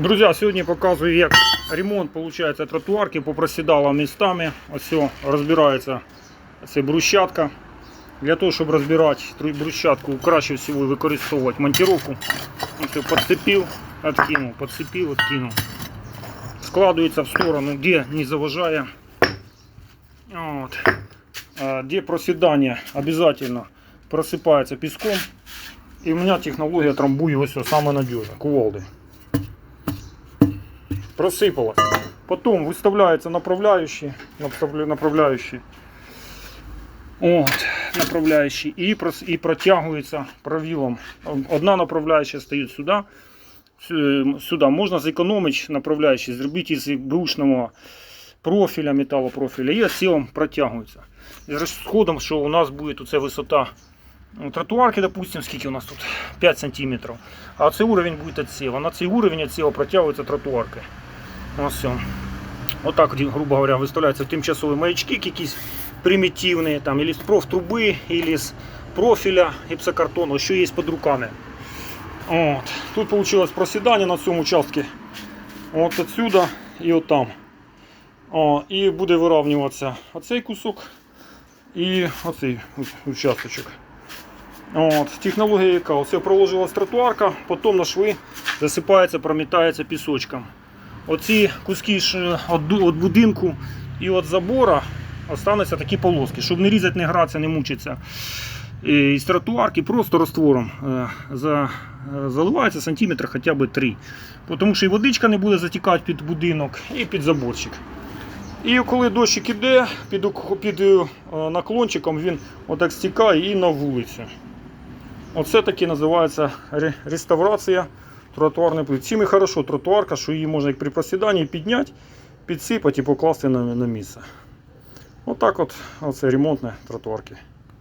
Друзі, сьогодні показую, як ремонт виходить, тротуарки попросідала містами. Ось все, розбирається це брусчатка. Для того, щоб розбирати тру- брусчатку, краще всього використовувати монтировку. Ось я Подцепив, откинув, подцепив, откинув. Складується в сторону, де не заважає. От. А, Де просідання обязательно просипається піском. І у мене технологія трамбує ось ось саме надіжно, кувалди. Просипалось. Потім виставляється направляючий, направля- направляючий. От, направляючий і, і протягується правилом. Одна направляюча стоїть сюди. Сюди можна зекономити направляючий, зробити із бушного профіля, металопрофіля і отсілом протягується. З розходом, що у нас буде оце висота ну, тротуарки, допустим, скільки у нас тут 5 см. А цей уровень буде отсіва. На цей уровень отсіва протягується тротуарки. Ось. Отак, грубо говоря, виставляються тимчасові маячки якісь примітивні, там, или з профтруби, или з профіля гіпсокартону, що є під руками. От. Тут вийшло просідання на цьому участку. От отсюда і от там. О, і буде вирівнюватися оцей кусок і оцей участочок. От, технологія яка? Оце проложилась тротуарка, потім на шви засипається, промітається пісочком. Оці куски від будинку і від забора остануться такі полоски, щоб не різати, не гратися, не мучитися. І Із тротуарки просто раствором е, е, заливається сантиметр хоча б 3. Тому що і водичка не буде затікати під будинок і під заборчик. І коли дощик іде, під, під е, наклончиком він отак стікає і на вулицю. Оце таки називається реставрація тротуарної плит. Чим і хорошо тротуарка, що її можна як при просіданні підняти, підсипати і покласти на, на місце. Отак от, оце ремонтне тротуарки.